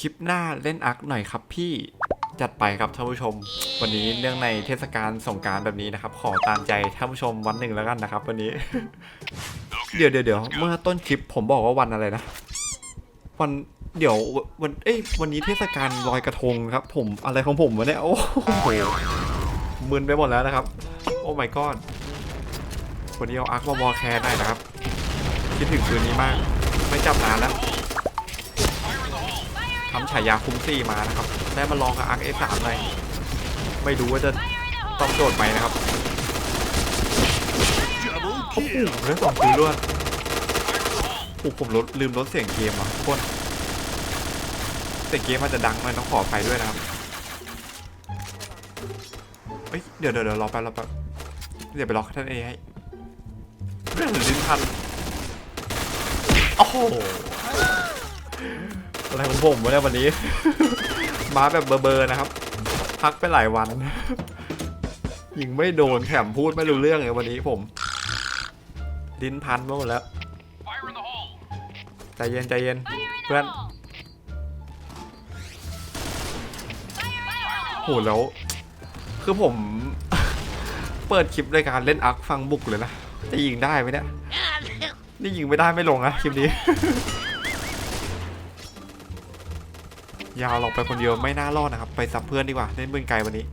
คลิปหน้าเล่นอาร์คหน่อยครับพี่จัดไปครับท่านผู้ชม วันนี้เนื่องในเทศกาลสงการแบบนี้นะครับ ขอตามใจท่านผู้ชมวันหนึ่งแล้วกันนะครับ วันนี้ เดี๋ยวเดี๋ยวเดี๋ยวเมื่อต้นคลิปผมบอกว่าวันอะไรนะ วันเดี๋ยววันเอ้ยวันนี้เทศกาลลอยกระทงครับ ผมอะไรของผมวะเนี่ยโอ้โหมึนไปหมดแล้วนะครับ โอ้ my god วันนี้เอาอาร์ควอลแคร์ได้นะครับ คิดถึงคืนนี้มาก ไม่จับนานแล้ว ทำฉายาคุ้มซี่มานะครับ ได้มาลองกับอาร์เอสามเลยไม่รู้ว่าจะต้องโดดไหมนะครับโอ้โหแล้สองคืนรวดโอ้ผมลดลืมลดเสียงเกมอะทุกคนแต่เกมมันจะดังหน่อยต้องขออภัยด้วยนะครับเอ้ยเดี๋ยวเดี๋ยวเดี๋ยวรอแป๊บรอแป๊บเดี๋ยวไปล็อกท่านเอให้เรื่องลิ้นพันโอ้โห อะไรของผมวะเนี่ยวันนี้ มาแบบเบอร์ๆนะครับ พักไปหลายวัน ยิงไม่โดนแถมพูดไม่รู้เรื่องเลยวันนี้ผมลิ้นพันไปหมดแล้ว ใจเย็นใจเย็นเพื่อนโหแล้ว คือผม เปิดคลิปรายการเล่นอักฟังบุกเลยนะ จะยิงได้ไหมเนี่ย นี่ยิงไม่ได้ไม่ลงนะคลิปนี้ ยาวหลอกไปคนเดียวไม่น่ารอดนะครับ ไปซับเพื่อนดีกว่าเล่นปืนไกลวันนี้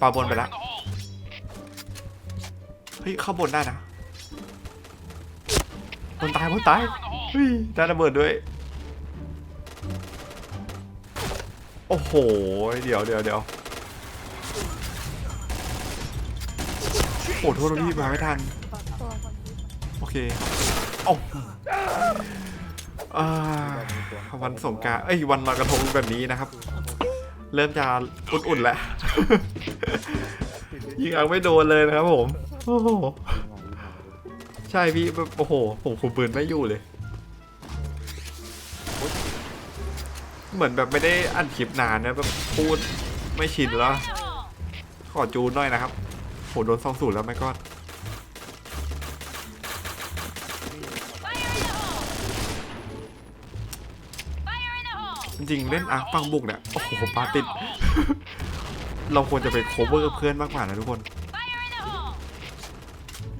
ปาบนไปแล้วเฮ้ยเข้าบนได้นะบนตายบนตายเฮ้ยได้ระเบิดด้วย โอ้โห เดี๋ยวเดี๋ยวเดี๋ยวโอ้โทษที่มาไม่ทัน โอเคโอ้ อ่าวันสงกรารเอ้ยวันลอยกระทงแบบนี้นะครับ เริ่มจะอุ่นๆแล้ว ยิงอังไม่โดนเลยนะครับผม โอ้โห ใช่พี่แบบโอ้โห ผมคุมปืนไม่อยู่เลย เหมือนแบบไม่ได้อัดคลิปนานนะแบบพูดไม่ชินแล้ว ขอจูนหน่อยนะครับโหโดนสองสูตรแล้วไม่ก็ ริง ๆ เล่นอาร์คฟังบุกเนี่ยโอ้โหปาติด เราควรจะไปโคเวอร์เพื่อนมากกว่านะทุกคน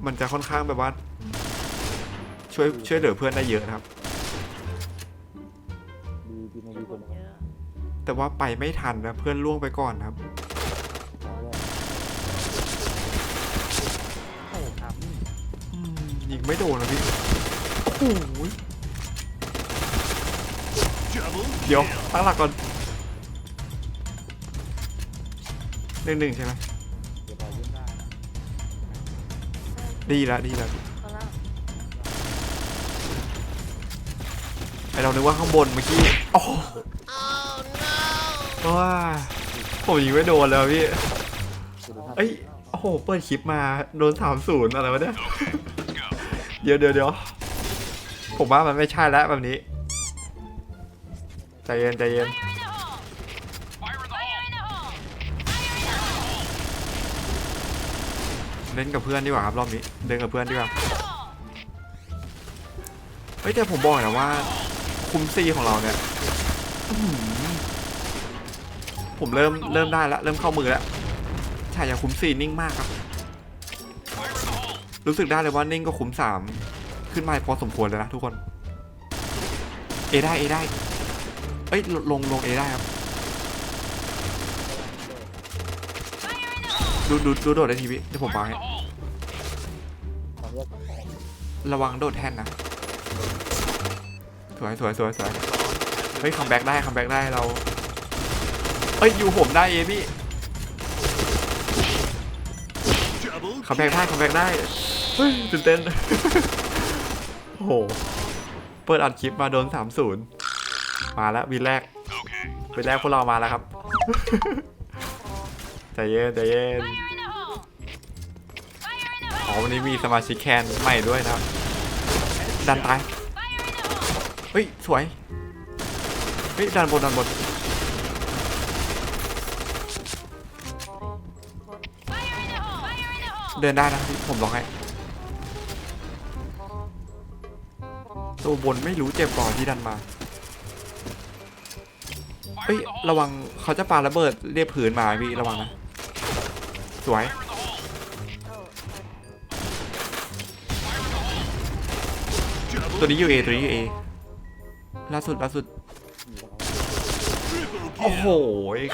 มันจะค่อนข้างแบบว่า ช่วยช่วยเหลือเพื่อนได้เยอะนะครับ ดีดีมาดีคนละแต่ว่าไปไม่ทันนะเพื่อนล่วงไปก่อนนะครับ โอ้ครับอืมยิงไม่โดนนะพี่โอ้โห เดี๋ยวตั้งหลักก่อนหนึ่งหนึ่งใช่ไหมดี๋ยวพอยื่นได้นะดีแล้วดีแล้วไอเรานึกว่าข้างบนเมื่อกี้โอ้โหว้าผมยิงไม่โดนแล้วพี่เอ้ยโอ้โหเปิดคลิปมาโดนสามศูนย์อะไรวะเนี่ยเดี๋ยวเดี๋ยวเดี๋ยวผมว่ามันไม่ใช่แล้วแบบนี้ ใจเย็นใจเย็นเล่นกับเพื่อนดีกว่าครับรอบนี้เดินกับเพื่อนดีกว่าเฮ้ยแต่ผมบอกนะว่า คุมซีของเราเนี่ยผมเริ่มเริ่มได้แล้วเริ่มเข้ามือแล้วฉายาคุมซีนิ่งมากครับ รู้สึกได้เลยว่านิ่งก็คุมสามขึ้นมาพอสมควรเลยนะทุกคน เอได้เอได้ อ้ยลลงลงเอได้ครับ ดูดูดูโดดได้ทีพี่เดี๋ยวผมวางให้ระวังโดดแท่นนะ สวยสวยสวยสวยเฮ้ยคัมแบ็กได้คัมแบ็กได้เราเอ้ยอยู่ผมได้เอพี่คัมแบ็กได้คัมแบ็กได้เฮ้ยตื่นเต้นโอ้โหเปิดอัดคลิปมาโดนสามศูนย์ มาแล้ววีแรกวีแรกพวกเรามาแล้วครับใจเย็นใจเย็นอ๋อวันนี้มีสมาชิกแคนใหม่ด้วยนะครับดันตายเฮ้ยสวยเฮ้ยดันบนดันบนเดินได้นะพี่ผมลองให้ตัวบนไม่รู้เจ็บก่อนที่ดันมา เฮ้ยระวังเขาจะปาระเบิดเรียบผืนมาพี่ระวังนะสวยตัวนี้อยู่เอตัวนี้อยู่เอล่าสุดล่าสุดโอ้โห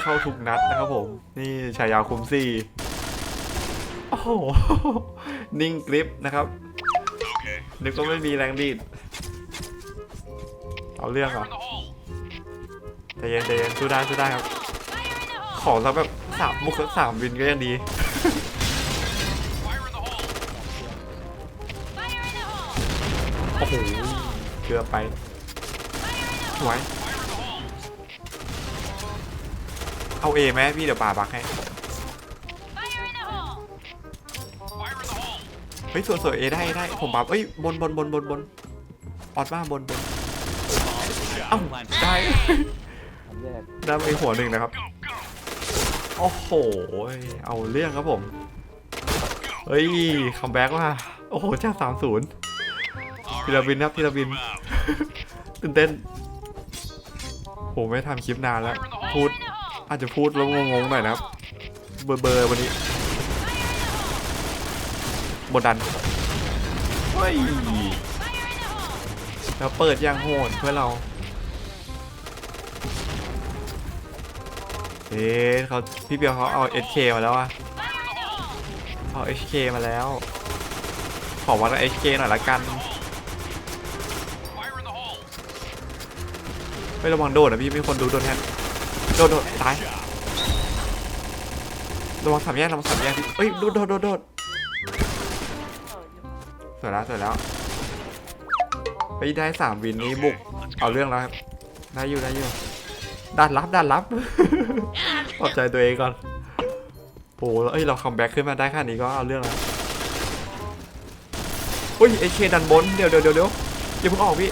เข้าทุกนัดนะครับผม นี่ชายาคุมสี่โอ้โหนิ่งกริปนะครับนึกว่าไม่มีแรงดีดเอาเรื่องเหรอ ใจเย็นใจเย็นสู้ได้สู้ได้ครับ ขอสักแบบสามมุกสักสามวินก็ยังดีโอ้โหเกือบไปสวยเอาเอไหมพี่เดี๋ยวป่าบักให้เฮ้ยสวยสวยเอได้ได้ผมบับเอ้ยบนบนบนบนบนออดมาบนบนเอ้าได้ผม แยกได้ไปหัวหนึ่งนะครับ โอ้โห เอาเรื่องครับผม เฮ้ย คัมแบ็กว่ะโอ้โหจ้าสามศูนย์พีระบินครับพีระบิน ตื่นเต้นโหไม่ทำคลิปนานแล้ว พูด อาจจะพูดแล้วงงๆหน่อยนะครับ เบอร์เบอร์วันนี้บดัน เฮ้ยแล้วเปิดยางโหดเพื่อเรา เอ๊ะเขาพี่เบียวเขาเอา SK มาแล้วอะเอา HK มาแล้ว ขอวัด HK หน่อยละกันไม่ระวังโดดนะพี่มีคนดูโดนแทนโดดโดดตายระวังสามแยกระวังสามแยกพี่เอ้ยโดดโดดโดดโดดสวยแล้วสวยแล้วไปได้สามวินนี้บุกเอาเรื่องแล้วครับได้อยู่ได้อยู่ ด้านรับด้านรับปลอบใจตัวเองก่อนโอ้แล้วเอ้ยเราคัมแบ็กขึ้นมาได้แค่นี้ก็เอาเรื่องแล้วอุ้ยไอเคดันบนเดี๋ยวเดี๋ยวเดี๋ยวเดี๋ยวอย่าเพิ่งออกพี่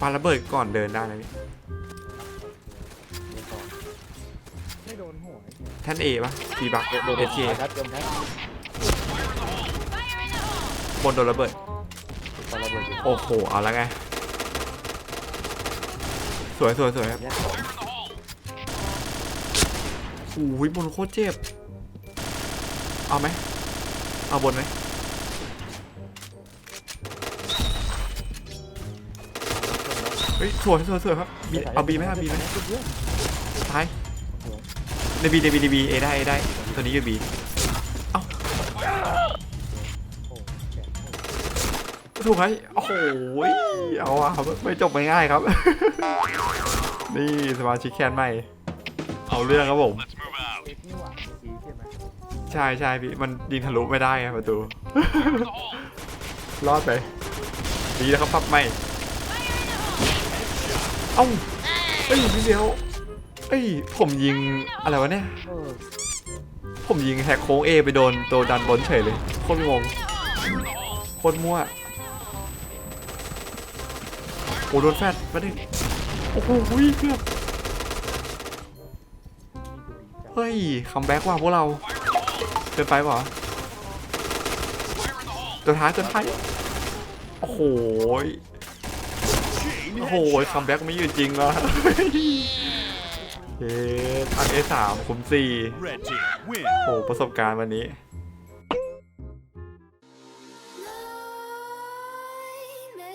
ปาระเบิดก่อนเดินได้นะพี่ไม่โดนหัวท่านเอปะฟีบักเอเคครับโดนแท็ก บนโดนระเบิด ตอนระเบิดโอ้โห เอาแล้วไง สวยสวยสวยครับแยกสองโอ้ยบนโคตรเจ็บ เอาไหม เอาบนไหม เฮ้ย สวยสวยสวยครับบีเอาบีไหมเอาบีไหมท้ายในบีในบีในบีเอได้เอได้ ตัวนี้อยู่บี กถูกไหมโอ้โหเอาอะครับไม่จบง่ายๆครับ นี่สมาชิกแคนใหม่ เอาเรื่องครับผมเอ็กนี่หว่าดีใช่ไหมใช่ใช่พี่ มันยิงทะลุไม่ได้ไงประตู รอดไป ดีแล้วครับพับไม่ เอ้าเอ้ยพี่เดียวเอ้ย ผมยิงอะไรวะเนี่ย เออผมยิงแฮกโค้งเอไปโดนตัวดันบนเฉยเลย โคตรงง โคตรมั่วโอ้โดนแฟดมาดิโอ้โหเกือบเฮ้ยคัมแบ็กว่ะพวกเราเกินไปเปล่าตัวท้ายตัวท้ายโอ้โหโอ้โหคัมแบ็กไม่อยู่จริงเหรอเฮ้อันเอสามคุมสี่โอ้ประสบการณ์วันนี้